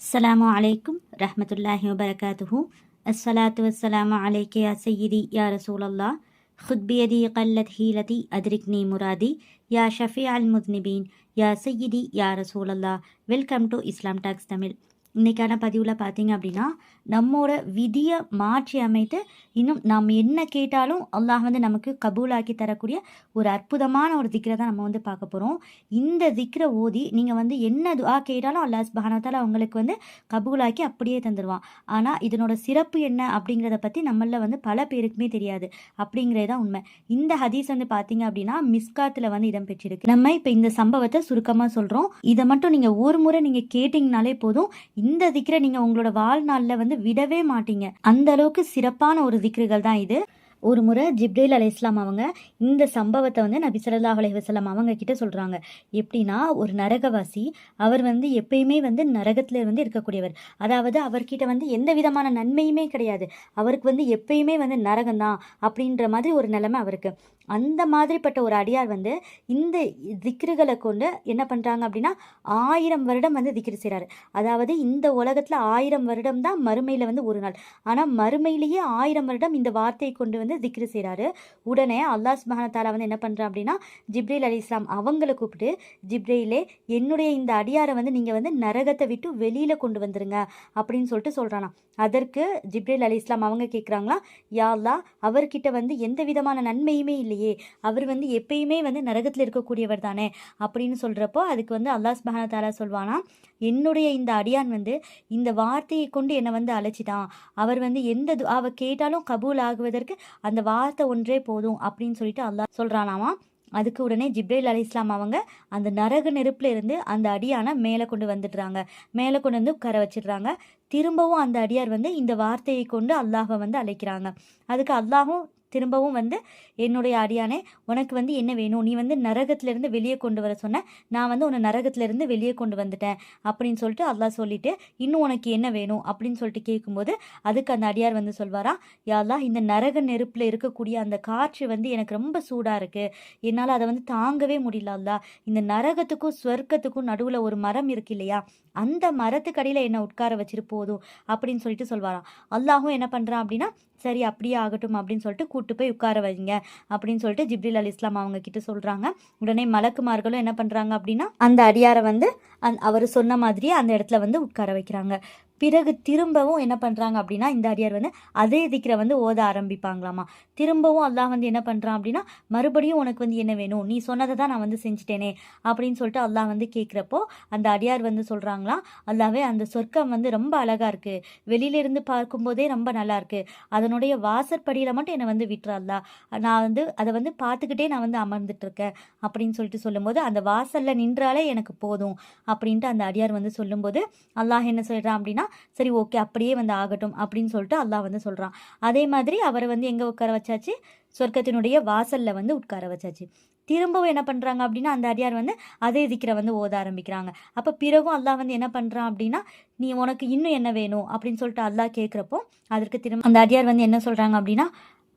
السلام عليكم رحمة الله وبركاته. الصلاة والسلام عليك يا سيدي يا رسول الله. خذ بيدي قلت حيلتي أدركني مرادي. يا شفيع المذنبين يا سيدي يا رسول الله. Welcome to Islam Talks Tamil. இன்றைக்கான பதிவில் பார்த்தீங்க அப்படின்னா நம்மோட விதியை மாற்றி அமைத்து இன்னும் நாம் என்ன கேட்டாலும் அல்லாஹ் வந்து நமக்கு கபூலாக்கி தரக்கூடிய ஒரு அற்புதமான ஒரு திக்கரை தான் நம்ம வந்து பார்க்க போகிறோம் இந்த திக்கரை ஓதி நீங்கள் வந்து என்ன துவா கேட்டாலும் அல்லாஹ் சுபஹானத்தால அவங்களுக்கு வந்து கபூலாக்கி அப்படியே தந்துடுவான் ஆனால் இதனோட சிறப்பு என்ன அப்படிங்கிறத பற்றி நம்மள வந்து பல பேருக்குமே தெரியாது. அப்படிங்கிறது தான் உண்மை. இந்த ஹதீஸ் வந்து பார்த்தீங்க அப்படின்னா மிஸ்காத்தில் வந்து இடம் பெற்றிருக்கு. நம்ம இப்போ இந்த சம்பவத்தை சுருக்கமாக சொல்கிறோம் இதை மட்டும் நீங்கள் ஒரு முறை நீங்கள் கேட்டிங்கனாலே போதும். இந்த திக்ரை நீங்கள் உங்களோட வாழ்நாளில் வந்து விடவே மாட்டீங்க. அந்த அளவுக்கு சிறப்பான ஒரு திக்ருகள் தான் இது. ஒரு முறை ஜிப்ரேல் அலை இஸ்லாம் அவங்க இந்த சம்பவத்தை வந்து நபி ஸல்லல்லாஹு அலி வஸல்லம் அவங்க கிட்ட சொல்கிறாங்க எப்படின்னா ஒரு நரகவாசி அவர் வந்து எப்பயுமே வந்து நரகத்தில் வந்து இருக்கக்கூடியவர். அதாவது அவர்கிட்ட வந்து எந்த விதமான நன்மையுமே கிடையாது. அவருக்கு வந்து எப்பயுமே வந்து நரகம் தான் அப்படின்ற மாதிரி ஒரு நிலைமை அவருக்கு. அந்த மாதிரிப்பட்ட ஒரு அடியார் வந்து இந்த திக்ருகளை கொண்டு என்ன பண்ணுறாங்க அப்படின்னா ஆயிரம் வருடம் வந்து திக்ரு செய்கிறாரு அதாவது இந்த உலகத்தில் ஆயிரம் வருடம் தான் மறுமையில் வந்து ஒரு நாள். ஆனால் மறுமையிலேயே ஆயிரம் வருடம் இந்த வார்த்தையை கொண்டு வந்து திக்ரு செய்கிறாரு உடனே அல்லாஹ் சுப்ஹானஹு வந்து என்ன பண்ணுறான் அப்படின்னா ஜிப்ரேல் அலி இஸ்லாம் அவங்கள கூப்பிட்டு ஜிப்ரேலே என்னுடைய இந்த அடியாரை வந்து நீங்கள் வந்து நரகத்தை விட்டு வெளியில் கொண்டு வந்துருங்க அப்படின்னு சொல்லிட்டு சொல்கிறானா அதற்கு ஜிப்ரேல் அலி இஸ்லாம் அவங்க கேட்குறாங்களா யாழ்லா அவர்கிட்ட வந்து எந்த விதமான நன்மையுமே இல்லையா. அவர் வந்து எப்பயுமே வந்து நரகத்தில் இருக்கக்கூடியவர் தானே அப்படின்னு சொல்கிறப்போ அதுக்கு வந்து அல்லாஹ் சுப்ஹானஹு தாரா சொல்வானா என்னுடைய இந்த அடியான் வந்து இந்த வார்த்தையை கொண்டு என்னை வந்து அழைச்சிட்டான். அவர் வந்து எந்த துஆவை கேட்டாலும் கபூல் ஆகுவதற்கு அந்த வார்த்தை ஒன்றே போதும் அப்படின்னு சொல்லிட்டு அல்லாஹ் சொல்கிறானாமா அதுக்கு உடனே ஜிப்ரேல் அலி இஸ்லாம் அவங்க அந்த நரக நெருப்பில் இருந்து அந்த அடியானை மேலே கொண்டு வந்துடுறாங்க. மேலே கொண்டு வந்து உட்கார வச்சிடுறாங்க. திரும்பவும் அந்த அடியார் வந்து இந்த வார்த்தையை கொண்டு அல்லாஹை வந்து அழைக்கிறாங்க. அதுக்கு அல்லாஹும் திரும்பவும் வந்து என்னுடைய அடியானே உனக்கு வந்து என்ன வேணும்? நீ வந்து நரகத்திலிருந்து வெளியே கொண்டு வர சொன்ன நான் வந்து உன்னை நரகத்திலிருந்து வெளியே கொண்டு வந்துட்டேன் அப்படின்னு சொல்லிட்டு அல்லாஹ் சொல்லிட்டு இன்னும் உனக்கு என்ன வேணும்? அப்படின்னு சொல்லிட்டு கேட்கும்போது அதுக்கு அந்த அடியார் வந்து சொல்வாரா யாரா இந்த நரக நெருப்பில் இருக்கக்கூடிய அந்த காற்று வந்து எனக்கு ரொம்ப சூடாக இருக்குது என்னால் அதை வந்து தாங்கவே முடியல அல்லா இந்த நரகத்துக்கும் ஸ்வர்க்கத்துக்கும் நடுவில் ஒரு மரம் இருக்கு இல்லையா அந்த மரத்துக்கடியில் என்னை உட்கார வச்சிரு போதும் அப்படின்னு சொல்லிட்டு சொல்வாராம். அல்லாஹும் என்ன பண்ணுறான் அப்படின்னா சரி அப்படியே ஆகட்டும் அப்படின்னு சொல்லிட்டு கூட்டு போய் உட்கார வைங்க அப்படின்னு சொல்லிட்டு ஜிப்ரில் அலி இஸ்லாம் அவங்க கிட்ட சொல்கிறாங்க உடனே மலக்குமார்களும் என்ன பண்ணுறாங்க அப்படின்னா அந்த அடியாரை வந்து அந் அவர் சொன்ன மாதிரியே அந்த இடத்துல வந்து உட்கார வைக்கிறாங்க. பிறகு திரும்பவும் என்ன பண்ணுறாங்க அப்படின்னா இந்த அடியார் வந்து அதே திக்கிற வந்து ஓத ஆரம்பிப்பாங்களாமா. திரும்பவும் அல்லாஹ் வந்து என்ன பண்ணுறான் அப்படின்னா மறுபடியும் உனக்கு வந்து என்ன வேணும்? நீ சொன்னதை தான் நான் வந்து செஞ்சுட்டேனே அப்படின்னு சொல்லிட்டு அல்லாஹ் வந்து கேட்குறப்போ அந்த அடியார் வந்து சொல்கிறாங்களாம் அல்லாவே அந்த சொர்க்கம் வந்து ரொம்ப அழகாக இருக்குது வெளியிலேருந்து பார்க்கும்போதே ரொம்ப நல்லாயிருக்கு அதனுடைய வாசற்படியில் மட்டும் என்னை வந்து விட்டுறல்லா நான் வந்து அதை வந்து பார்த்துக்கிட்டே நான் வந்து அமர்ந்துட்டுருக்கேன் அப்படின்னு சொல்லிட்டு சொல்லும்போது அந்த வாசலில் நின்றாலே எனக்கு போதும் அப்படின்ட்டு அந்த அடியார் வந்து சொல்லும்போது அல்லாஹ் என்ன சொல்கிறான் அப்படின்னா சரி ஓகே அப்படியே வந்து ஆகட்டும் அப்படின்னு சொல்லிட்டு அல்லாஹ் வந்து சொல்கிறான் அதே மாதிரி அவரை வந்து எங்கே உட்கார வச்சாச்சு? சொர்க்கத்தினுடைய வாசலில் வந்து உட்கார வச்சாச்சு. திரும்பவும் என்ன பண்ணுறாங்க அப்படின்னா அந்த அடியார் வந்து அதே திக்கிற வந்து ஓத ஆரம்பிக்கிறாங்க. அப்போ பிறகும் அல்லாஹ் வந்து என்ன பண்ணுறான் அப்படின்னா நீ உனக்கு இன்னும் என்ன வேணும் அப்படின்னு சொல்லிட்டு அல்லாஹ் கேட்குறப்போ அதற்கு திரும்ப அந்த அடியார் வந்து என்ன சொல்கிறாங்க அப்படின்னா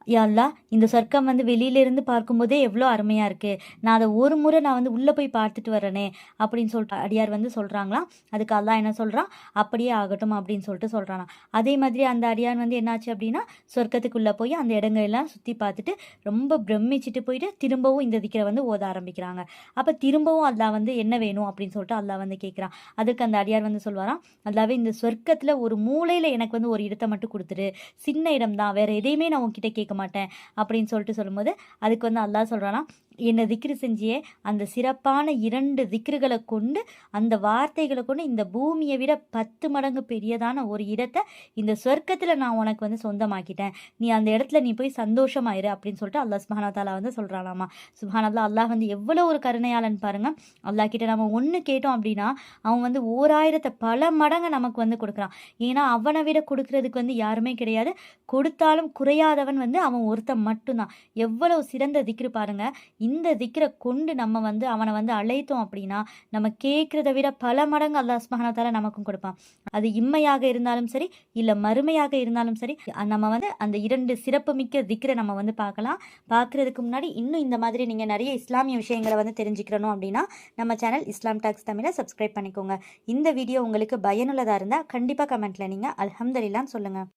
யா அல்லா இந்த சொர்க்கம் வந்து வெளியிலேருந்து பார்க்கும்போதே எவ்வளோ அருமையாக இருக்குது நான் அதை ஒரு முறை நான் வந்து உள்ளே போய் பார்த்துட்டு வரேனே அப்படின்னு சொல்லிட்டு அடியார் வந்து சொல்கிறாங்களாம் அதுக்கு அல்லா என்ன சொல்கிறான் அப்படியே ஆகட்டும் அப்படின்னு சொல்லிட்டு சொல்கிறானா அதே மாதிரி அந்த அடியார் வந்து என்னாச்சு அப்படின்னா சொர்க்கத்துக்குள்ளே போய் அந்த இடங்களெல்லாம் சுற்றி பார்த்துட்டு ரொம்ப பிரமிச்சிட்டு போயிட்டு திரும்பவும் இந்த திக்கிற வந்து ஓத ஆரம்பிக்கிறாங்க. அப்போ திரும்பவும் அல்லா வந்து என்ன வேணும் அப்படின்னு சொல்லிட்டு அல்லா வந்து கேட்குறான். அதுக்கு அந்த அடியார் வந்து சொல்வாராம் அல்லாவே இந்த சொர்க்கத்தில் ஒரு மூலையில் எனக்கு வந்து ஒரு இடத்தை மட்டும் கொடுத்துரு. சின்ன இடம் தான் வேறு எதையுமே நான் உங்ககிட்ட கேட்க மாட்டேன் அப்படின்னு சொல்லிட்டு சொல்லும்போது அதுக்கு வந்து அல்லாஹ் சொல்கிறானா என்னை திக்ரு செஞ்சியே? அந்த சிறப்பான இரண்டு திக்ருகளை கொண்டு அந்த வார்த்தைகளை கொண்டு இந்த பூமியை விட பத்து மடங்கு பெரியதான ஒரு இடத்தை இந்த சொர்க்கத்தில் நான் உனக்கு வந்து சொந்தமாக்கிட்டேன். நீ அந்த இடத்துல நீ போய் சந்தோஷமாயிரு அப்படின்னு சொல்லிட்டு அல்லாஹ் சுபானா வந்து சொல்கிறானாமா சுபானல்லா அல்லாஹ் வந்து எவ்வளோ ஒரு கருணையாளன் பாருங்கள் அல்லாஹ் கிட்ட நம்ம ஒன்று கேட்டோம் அப்படின்னா அவன் வந்து ஓராயிரத்தை பல மடங்கு நமக்கு வந்து கொடுக்குறான். ஏன்னா அவனை விட கொடுக்கறதுக்கு வந்து யாருமே கிடையாது. கொடுத்தாலும் குறையாதவன் வந்து அவன் ஒருத்தன் மட்டும்தான். எவ்வளவு சிறந்த திக்ரு பாருங்கள் இந்த திக்கரை கொண்டு நம்ம வந்து அவனை வந்து அழைத்தோம் அப்படின்னா நம்ம கேட்குறத விட பல மடங்கு அல்லாஹ் ஸ்மஹானத்தால் நமக்கும் கொடுப்பான். அது இம்மையாக இருந்தாலும் சரி இல்லை மறுமையாக இருந்தாலும் சரி நம்ம வந்து அந்த இரண்டு சிறப்புமிக்க திக்கரை நம்ம வந்து பார்க்கலாம். பார்க்குறதுக்கு முன்னாடி இன்னும் இந்த மாதிரி நீங்கள் நிறைய இஸ்லாமிய விஷயங்களை வந்து தெரிஞ்சுக்கிறணும் அப்படின்னா நம்ம சேனல் இஸ்லாம் டாக்ஸ் தமிழை சப்ஸ்கிரைப் பண்ணிக்கோங்க. இந்த வீடியோ உங்களுக்கு பயனுள்ளதாக இருந்தால் கண்டிப்பாக கமெண்ட்டில் நீங்கள் அலமதுல்லான்னு சொல்லுங்கள்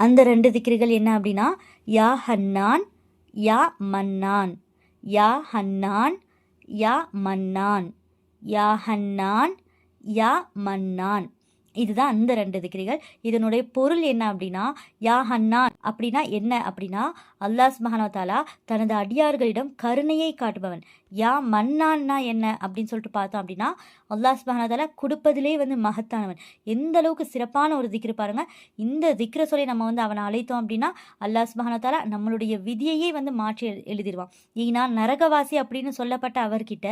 அந்த ரெண்டு திக்கிரிகள் என்ன அப்படின்னா யா ஹன்னான் யா மன்னான். யா ஹன்னான் யா மன்னான். யா ஹன்னான் யா மன்னான். இதுதான் அந்த ரெண்டு திக்ரிகள் இதனுடைய பொருள் என்ன அப்படின்னா யா ஹன்னான் அப்படின்னா என்ன அப்படின்னா அல்லாஸ் மஹானோதாலா தனது அடியார்களிடம் கருணையை காட்டுபவன். யா மன்னான்னா என்ன அப்படின்னு சொல்லிட்டு பார்த்தோம் அப்படின்னா அல்லாஹ் சுப்ஹானஹு கொடுப்பதிலே வந்து மகத்தானவன். எந்த அளவுக்கு சிறப்பான ஒரு திக்ரு பாருங்க. இந்த திக்ரை சொல்லி நம்ம வந்து அவனை அழைத்தோம் அப்படின்னா அல்லாஹ் சுப்ஹானஹு நம்மளுடைய விதியையே வந்து மாற்றி எழுதிடுவான் ஏன்னா நரகவாசி அப்படின்னு சொல்லப்பட்ட அவர்கிட்ட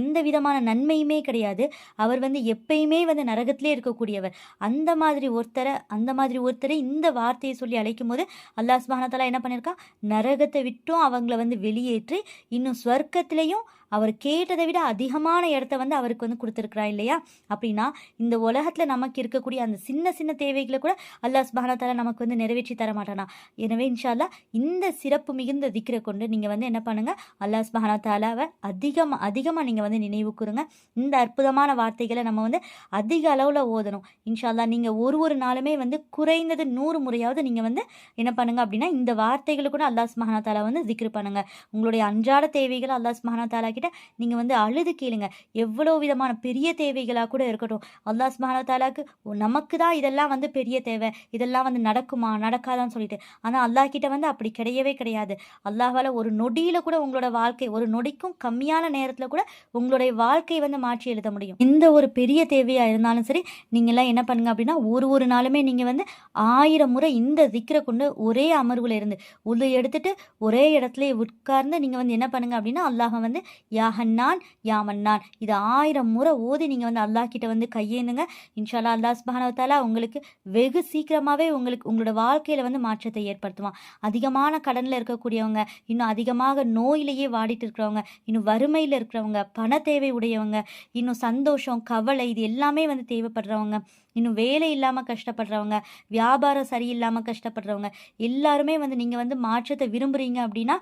எந்த விதமான நன்மையுமே கிடையாது. அவர் வந்து எப்பயுமே வந்து நரகத்திலே இருக்கக்கூடியவர். அந்த மாதிரி ஒருத்தரை அந்த மாதிரி ஒருத்தரை இந்த வார்த்தையை சொல்லி அழைக்கும் போது அல்லாஹ் சுப்ஹானஹு என்ன பண்ணியிருக்கான் நரகத்தை விட்டும் அவங்கள வந்து வெளியேற்றி இன்னும் ஸ்வர்க்கத்திலையும் அவர் கேட்டதை விட அதிகமான இடத்த வந்து அவருக்கு வந்து கொடுத்துருக்குறா இல்லையா? அப்படின்னா இந்த உலகத்தில் நமக்கு இருக்கக்கூடிய அந்த சின்ன சின்ன தேவைகளை கூட அல்லாஹ் சுப்ஹானஹு நமக்கு வந்து நிறைவேற்றி தர மாட்டானா? எனவே இன்ஷால்லா இந்த சிறப்பு மிகுந்த திக்கரை கொண்டு நீங்கள் வந்து என்ன பண்ணுங்கள் அல்லாஹ் சுப்ஹானஹு அதிகமாக அதிகமாக நீங்கள் வந்து நினைவு கூறுங்க இந்த அற்புதமான வார்த்தைகளை நம்ம வந்து அதிக அளவில் ஓதணும். இன்ஷால்லா நீங்கள் ஒரு ஒரு நாளுமே வந்து குறைந்தது நூறு முறையாவது நீங்கள் வந்து என்ன பண்ணுங்கள் அப்படின்னா இந்த வார்த்தைகளை கூட அல்லாஹ் சுப்ஹானஹு வ வந்து திக்ரு பண்ணுங்கள் உங்களுடைய அன்றாட தேவைகளை அல்லாஹ் சுப்ஹானஹு வ கிட்ட நீங்கள் வந்து அழுது கேளுங்க. எவ்வளோ விதமான பெரிய தேவைகளாக கூட இருக்கட்டும். அல்லாஹ் சுப்ஹானஹு நமக்கு தான் இதெல்லாம் வந்து பெரிய தேவை. இதெல்லாம் வந்து நடக்குமா? நடக்காதான்னு சொல்லிட்டு. ஆனால் அல்லாஹ் கிட்ட வந்து அப்படி கிடையவே கிடையாது. அல்லாஹால ஒரு நொடியில் கூட உங்களோட வாழ்க்கை ஒரு நொடிக்கும் கம்மியான நேரத்தில் கூட உங்களுடைய வாழ்க்கையை வந்து மாற்றி எழுத முடியும். எந்த ஒரு பெரிய தேவையாக இருந்தாலும் சரி நீங்கள்லாம் என்ன பண்ணுங்க அப்படின்னா ஒரு ஒரு நாளுமே நீங்கள் வந்து ஆயிரம் முறை இந்த திக்கரை கொண்டு ஒரே அமர்வில் இருந்து உள்ள எடுத்துட்டு ஒரே இடத்துல உட்கார்ந்து நீங்கள் வந்து என்ன பண்ணுங்க அப்படின்னா அல்லாஹ் வந்து யாஹன்னான் யாமன்னான் இது ஆயிரம் முறை ஓதி நீங்கள் வந்து அல்லாஹ் கிட்ட வந்து கையேந்துங்க. இன்ஷால்லா அல்லாஹ் சுப்ஹானஹு உங்களுக்கு வெகு சீக்கிரமாகவே உங்களுக்கு உங்களோட வாழ்க்கையில் வந்து மாற்றத்தை ஏற்படுத்துவான். அதிகமான கடனில் இருக்கக்கூடியவங்க இன்னும் அதிகமாக நோயிலேயே வாடிட்டு இருக்கிறவங்க இன்னும் வறுமையில் இருக்கிறவங்க பண தேவை உடையவங்க இன்னும் சந்தோஷம் கவலை இது எல்லாமே வந்து தேவைப்படுறவங்க இன்னும் வேலை இல்லாமல் கஷ்டப்படுறவங்க வியாபாரம் சரியில்லாமல் கஷ்டப்படுறவங்க எல்லாருமே வந்து நீங்கள் வந்து மாற்றத்தை விரும்புகிறீங்க அப்படின்னா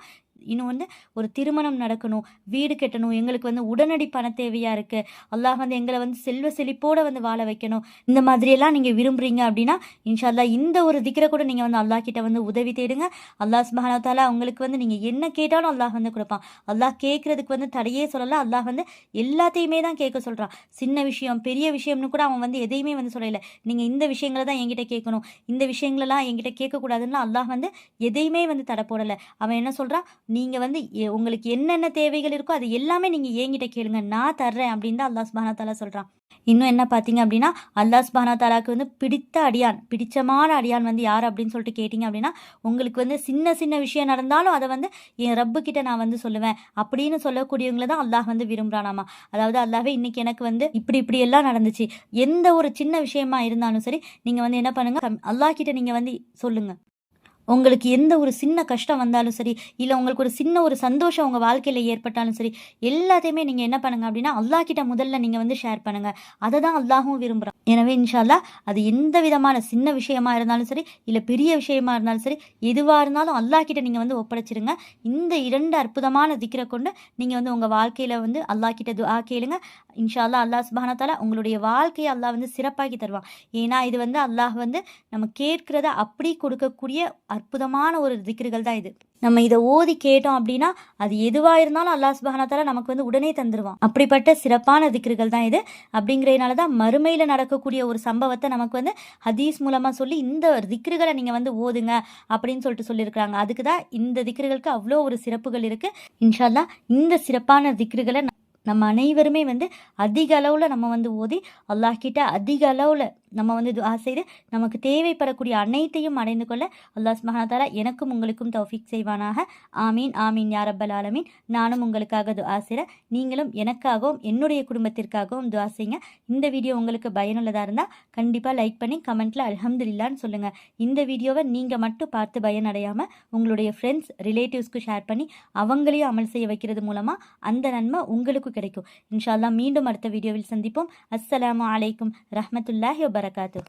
இன்னும் வந்து ஒரு திருமணம் நடக்கணும் வீடு கட்டணும் எங்களுக்கு வந்து உடனடி பண தேவையாக இருக்குது அல்லாஹ் வந்து எங்களை வந்து செல்வ செழிப்போடு வந்து வாழ வைக்கணும். இந்த மாதிரியெல்லாம் நீங்கள் விரும்புகிறீங்க அப்படின்னா இன்ஷா இந்த ஒரு திக்கரை கூட நீங்கள் வந்து அல்லாஹ் கிட்ட வந்து உதவி தேடுங்க. அல்லாஹ் சுப்ஹானஹு வ உங்களுக்கு வந்து நீங்கள் என்ன கேட்டாலும் அல்லாஹ் வந்து கொடுப்பான். அல்லாஹ் கேட்குறதுக்கு வந்து தடையே சொல்லலை. அல்லாஹ் வந்து எல்லாத்தையுமே தான் கேட்க சொல்கிறான் சின்ன விஷயம் பெரிய விஷயம்னு கூட அவன் வந்து எதையுமே வந்து சொல்லலை. நீங்கள் இந்த விஷயங்களை தான் என்கிட்ட கேட்கணும். இந்த விஷயங்களெல்லாம் என்கிட்ட கேட்கக்கூடாதுன்னு அல்லாஹ் வந்து எதையுமே வந்து தடை போடலை. அவன் என்ன சொல்கிறான் நீங்கள் வந்து உங்களுக்கு என்னென்ன தேவைகள் இருக்கோ அது எல்லாமே நீங்கள் என்கிட்ட கேளுங்க. நான் தர்றேன் அப்படின்னு தான் அல்லாஹ் சுப்ஹானஹு சொல்கிறான் இன்னும் என்ன பார்த்தீங்க அப்படின்னா அல்லாஹ் சுப்ஹானஹு தாலாக்கு வந்து பிடித்த அடியான் பிடிச்சமான அடியான் வந்து யார் அப்படின்னு சொல்லிட்டு கேட்டிங்க அப்படின்னா உங்களுக்கு வந்து சின்ன சின்ன விஷயம் நடந்தாலும் அதை வந்து என் ரப்பு கிட்ட நான் வந்து சொல்லுவேன். அப்படின்னு சொல்லக்கூடியவங்கள தான் அல்லாஹ் வந்து விரும்புகிறானாமா அதாவது அல்லாஹ்வே இன்னைக்கு எனக்கு வந்து இப்படி இப்படி எல்லாம் நடந்துச்சு. எந்த ஒரு சின்ன விஷயமா இருந்தாலும் சரி நீங்கள் வந்து என்ன பண்ணுங்கள் அல்லாஹ் கிட்ட நீங்கள் வந்து சொல்லுங்கள் உங்களுக்கு எந்த ஒரு சின்ன கஷ்டம் வந்தாலும் சரி இல்லை உங்களுக்கு ஒரு சின்ன ஒரு சந்தோஷம் உங்கள் வாழ்க்கையில் ஏற்பட்டாலும் சரி எல்லாத்தையுமே நீங்கள் என்ன பண்ணுங்கள் அப்படின்னா அல்லாஹ் கிட்ட முதல்ல நீங்கள் வந்து ஷேர் பண்ணுங்கள் அதை தான் அல்லாஹும் விரும்புகிறான் எனவே இன்ஷா அல்லாஹ் அது எந்த விதமான சின்ன விஷயமா இருந்தாலும் சரி இல்லை பெரிய விஷயமா இருந்தாலும் சரி எதுவாக இருந்தாலும் அல்லாஹ் கிட்ட நீங்கள் வந்து ஒப்படைச்சிருங்க. இந்த இரண்டு அற்புதமான திக்கரை கொண்டு நீங்கள் வந்து உங்கள் வாழ்க்கையில் வந்து அல்லாஹ் கிட்ட துஆ கேளுங்க. இன்ஷா அல்லாஹ் அல்லாஹ் உங்களுடைய வாழ்க்கையை அல்லாஹ் வந்து சிறப்பாக்கி தருவான். ஏன்னா இது வந்து அல்லாஹ் வந்து நம்ம கேட்கிறத அப்படி கொடுக்கக்கூடிய அற்புதமான ஒரு திக்ருகள் தான் இது. நம்ம இதை ஓதி கேட்டோம் அப்படின்னா அது எதுவாக இருந்தாலும் அல்லாஹ் சுபானத்தால நமக்கு வந்து உடனே தந்துருவான். அப்படிப்பட்ட சிறப்பான திக்ருகள் தான் இது. அப்படிங்கிறதுனால தான் மறுமையில் நடக்கக்கூடிய ஒரு சம்பவத்தை நமக்கு வந்து ஹதீஸ் மூலமாக சொல்லி இந்த திக்ருகளை நீங்கள் வந்து ஓதுங்க அப்படின்னு சொல்லிட்டு சொல்லியிருக்கிறாங்க. அதுக்கு தான் இந்த திக்ருகளுக்கு அவ்வளோ ஒரு சிறப்புகள் இருக்குது இன்ஷால்லா இந்த சிறப்பான திக்ருகளை நம்ம அனைவருமே வந்து அதிக அளவில் நம்ம வந்து ஓதி அல்லாஹ் கிட்ட அதிக அளவில் நம்ம வந்து துவா செய்து நமக்கு தேவைப்படக்கூடிய அனைத்தையும் அடைந்து கொள்ள அல்லாஹ் சுப்ஹானஹு எனக்கும் உங்களுக்கும் தௌஃபீக் செய்வானாக. ஆமீன் ஆமீன் யாரப்பல் ஆலமீன். நானும் உங்களுக்காக துவா செய்கிறேன் நீங்களும் எனக்காகவும் என்னுடைய குடும்பத்திற்காகவும் துவா செய்யுங்க இந்த வீடியோ உங்களுக்கு பயனுள்ளதாக இருந்தால் கண்டிப்பாக லைக் பண்ணி கமெண்ட்டில் அலமதுல்லான்னு சொல்லுங்கள் இந்த வீடியோவை நீங்கள் மட்டும் பார்த்து பயனடையாமல் உங்களுடைய ஃப்ரெண்ட்ஸ் ரிலேட்டிவ்ஸ்க்கு ஷேர் பண்ணி அவங்களையும் அமல் செய்ய வைக்கிறது மூலமாக அந்த நன்மை உங்களுக்கு கிடைக்கும். இன்ஷால்லா மீண்டும் அடுத்த வீடியோவில் சந்திப்போம். அஸ்ஸலாமு அலைக்கும் ரஹமத்துல்லாஹி வபரகாத்து.